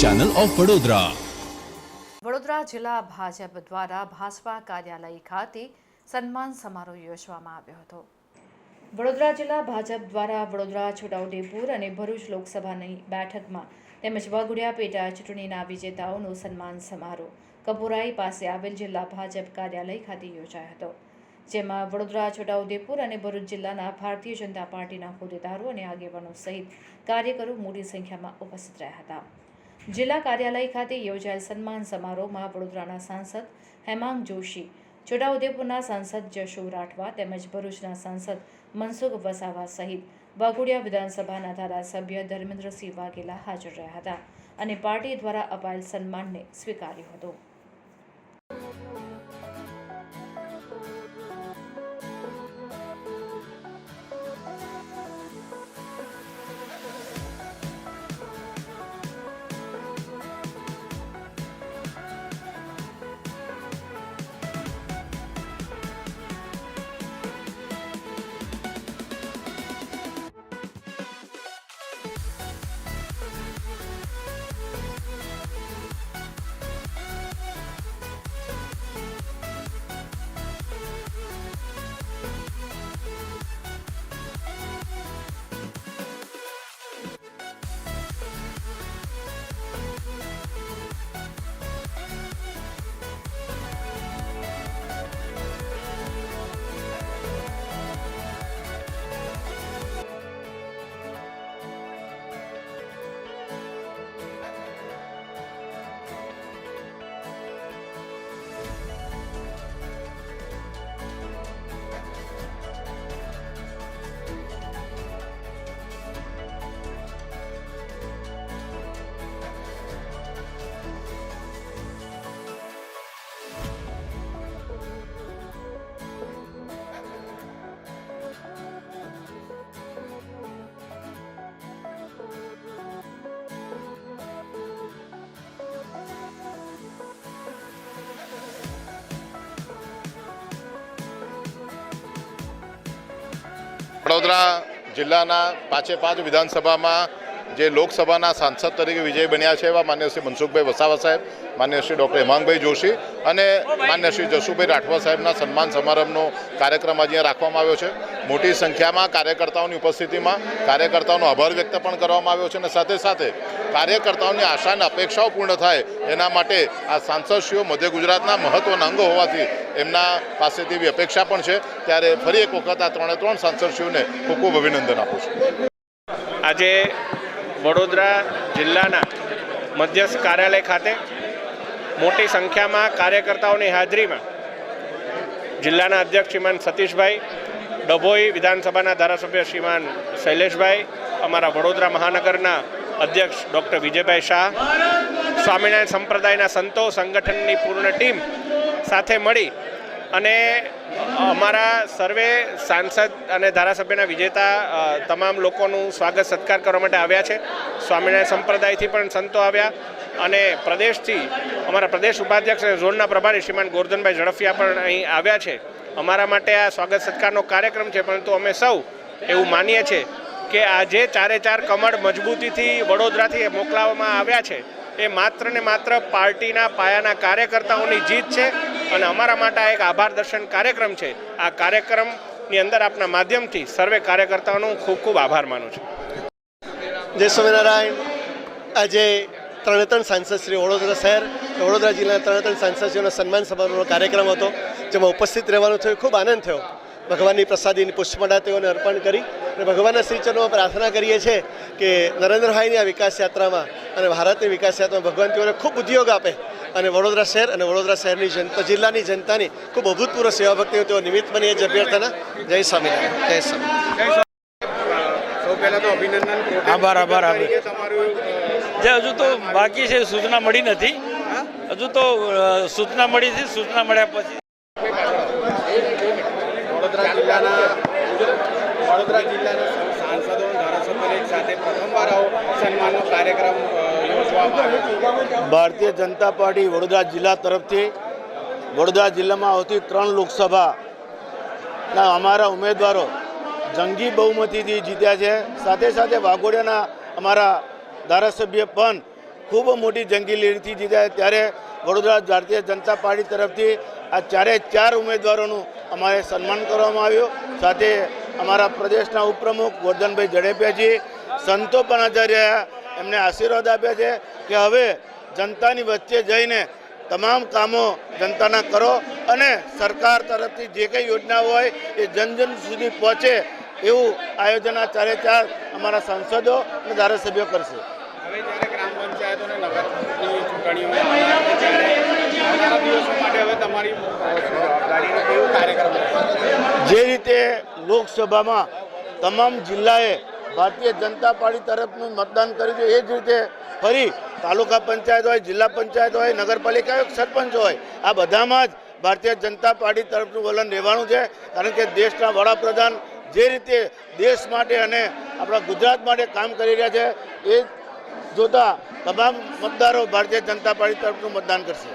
Channel of Vadodara Vadodara જિલ્લા ભાજપ દ્વારા ભાજપા કાર્યાલય ખાતે સન્માન સમારોહ યોજવામાં આવ્યો હતો વડોદરા જિલ્લા ભાજપ દ્વારા વડોદરા છોટાઉદેપુર અને ભરૂચ લોકસભાની બેઠકમાં તેમજ વાઘોડિયા પેટા ચૂંટણીના વિજેતાઓનો સન્માન સમારોહ કપુરાઈ પાસે આવેલ જિલ્લા ભાજપ કાર્યાલય ખાતે યોજાયો હતો જેમાં વડોદરા છોટાઉદેપુર અને ભરૂચ જિલ્લાના ભારતીય જનતા પાર્ટીના હોદ્દેદારો અને આગેવાનો સહિત કાર્યકરો મોટી સંખ્યામાં ઉપસ્થિત રહ્યા હતા જિલ્લા કાર્યાલય ખાતે યોજાયેલ સન્માન સમારોહમાં વડોદરાના સાંસદ હેમાંગ જોશી, છોટાઉદેપુરના સાંસદ જશુ રાઠવા તેમજ ભરૂચના સાંસદ મનસુખ વસાવા સહિત વાઘોડિયા વિધાનસભાના ધારાસભ્ય ધર્મેન્દ્રસિંહ વાઘેલા હાજર રહ્યા હતા અને પાર્ટી દ્વારા અપાયેલ સન્માનને સ્વીકાર્યું હતું. વડોદરા જિલ્લાના પાંચે પાંચ વિધાનસભામાં જે લોકસભાના સાંસદ તરીકે વિજય બન્યા છે એવા માન્ય શ્રી મનસુખભાઈ વસાવા સાહેબ, માન્ય શ્રી ડૉક્ટર હેમાંગભાઈ જોશી અને માન્ય શ્રી જસુભાઈ રાઠવા સાહેબના સન્માન સમારંભનો કાર્યક્રમ આજે રાખવામાં આવ્યો છે. મોટી સંખ્યામાં કાર્યકર્તાઓની ઉપસ્થિતિમાં કાર્યકર્તાઓનો આભાર વ્યક્ત પણ કરવામાં આવ્યો છે અને સાથે સાથે કાર્યકર્તાઓની આશા અને અપેક્ષાઓ પૂર્ણ થાય એના માટે આ સાંસદશ્રીઓ, મધ્ય ગુજરાતના મહત્ત્વના અંગો હોવાથી એમના પાસેથી એવી અપેક્ષા પણ છે. ત્યારે ફરી એક વખત આ ત્રણે ત્રણ સાંસદશ્રીઓને ખૂબ ખૂબ અભિનંદન આપું છું. આજે વડોદરા જિલ્લાના મધ્યસ્થ કાર્યાલય ખાતે મોટી સંખ્યામાં કાર્યકર્તાઓની હાજરીમાં જિલ્લાના અધ્યક્ષ શ્રીમાન સતીશભાઈ ડભોઈ વિધાનસભાના ધારાસભ્ય શ્રીમાન શૈલેષભાઈ, અમારા વડોદરા મહાનગરના અધ્યક્ષ ડૉક્ટર વિજયભાઈ શાહ, સ્વામિનારાયણ સંપ્રદાયના સંતો, સંગઠનની પૂર્ણ ટીમ સાથે મળી અને અમારા સર્વે સાંસદ અને ધારાસભ્યના વિજેતા તમામ લોકોનું સ્વાગત સત્કાર કરવા માટે આવ્યા છે. સ્વામિનારાયણ સંપ્રદાયથી પણ સંતો આવ્યા અને પ્રદેશથી અમારા પ્રદેશ ઉપાધ્યક્ષ અને ઝોનના પ્રભારી શ્રીમાન ગોરધનભાઈ ઝડફિયા પણ અહીં આવ્યા છે. અમારા માટે આ સ્વાગત સત્કારનો કાર્યક્રમ છે, પરંતુ અમે સૌ એવું માનીએ છીએ કે આજે ચારે ચાર કમળ મજબૂતીથી વડોદરાથી મોકલાવવામાં આવ્યા છે, એ માત્ર ને માત્ર પાર્ટીના પાયાના કાર્યકર્તાઓની જીત છે અને અમારા માટે આ એક આભાર દર્શન કાર્યક્રમ છે. આ કાર્યક્રમની અંદર આપના માધ્યમથી સર્વે કાર્યકર્તાઓનો ખૂબ ખૂબ આભાર માનું છું. જય સ્વામિનારાયણ. આજે ત્રણે ત્રણ સાંસદ શ્રી વડોદરા શહેર, વડોદરા જિલ્લાના ત્રણે ત્રણ સાંસદશ્રીઓનો સન્માન સમારોહનો કાર્યક્રમ હતો. જેમાં ઉપસ્થિત રહેવાનું થયું ખૂબ આનંદ થયો. ભગવાનની પ્રસાદીની પુષ્પમાળા તેઓને અર્પણ કરી અને ભગવાનના શ્રીચરણોમાં પ્રાર્થના કરીએ છીએ કે નરેન્દ્રભાઈની આ વિકાસ યાત્રામાં અને ભારતની વિકાસ યાત્રામાં ભગવાન તેઓને ખૂબ ઉદ્યોગ આપે અને વડોદરા શહેર અને વડોદરા શહેરની જનતા જિલ્લાની જનતાની ખૂબ અભૂતપૂર્વ સેવા ભક્તિઓ તેઓ નિમિત્ત બની જ અભ્યર્થના જય સ્વામિનારાયણ જય સ્વામિનારાયણ. સૌ પહેલાં તો અભિનંદન. આભાર, આભાર, આભાર. જે હજુ તો બાકી છે સૂચના મળી નથી. હજુ તો સૂચના મળી છે. સૂચના મળ્યા પછી વડોદરા જિલ્લાના સાંસદો ધારાસભ્યોને સાથે પ્રથમવાર આવો સન્માનનો કાર્યક્રમ ભારતીય જનતા પાર્ટી વડોદરા જિલ્લા તરફથી વડોદરા જિલ્લામાં આવતી ત્રણ લોકસભાના અમારા ઉમેદવારો જંગી બહુમતીથી જીત્યા છે. સાથે સાથે વાઘોડિયાના અમારા ધારાસભ્ય પણ ખૂબ મોટી જંગી લીડથી જીત્યા ત્યારે વડોદરા ભારતીય જનતા પાર્ટી તરફથી આ ચારે ચાર ઉમેદવારોનું અમારે સન્માન કરવામાં આવ્યું. સાથે અમારા પ્રદેશના ઉપપ્રમુખ ગોરધનભાઈ જડેપિયાજી સંતો પણ રહ્યા. એમને આશીર્વાદ આપ્યા છે કે હવે જનતાની વચ્ચે જઈને તમામ કામો જનતાના કરો અને સરકાર તરફથી જે કંઈ યોજના હોય એ જન જન સુધી પહોંચે એવું આયોજન આ ચારે ચાર અમારા સાંસદો અને ધારાસભ્યો કરશે. હવે જ્યારે ગ્રામ પંચાયતો અને નગરની ચૂંટણીઓ જે રીતે લોકસભામાં તમામ જિલ્લાએ ભારતીય જનતા પાર્ટી તરફનું મતદાન કર્યું છે, એ જ રીતે ફરી તાલુકા પંચાયત હોય, જિલ્લા પંચાયત હોય, નગરપાલિકા હોય, સરપંચ હોય, આ બધામાં જ ભારતીય જનતા પાર્ટી તરફનું વલણ રહેવાનું છે. કારણ કે દેશના વડાપ્રધાન જે રીતે દેશ માટે અને આપણા ગુજરાત માટે કામ કરી રહ્યા છે, એ જોતા તમામ મતદારો ભારતીય જનતા પાર્ટી તરફનું મતદાન કરશે.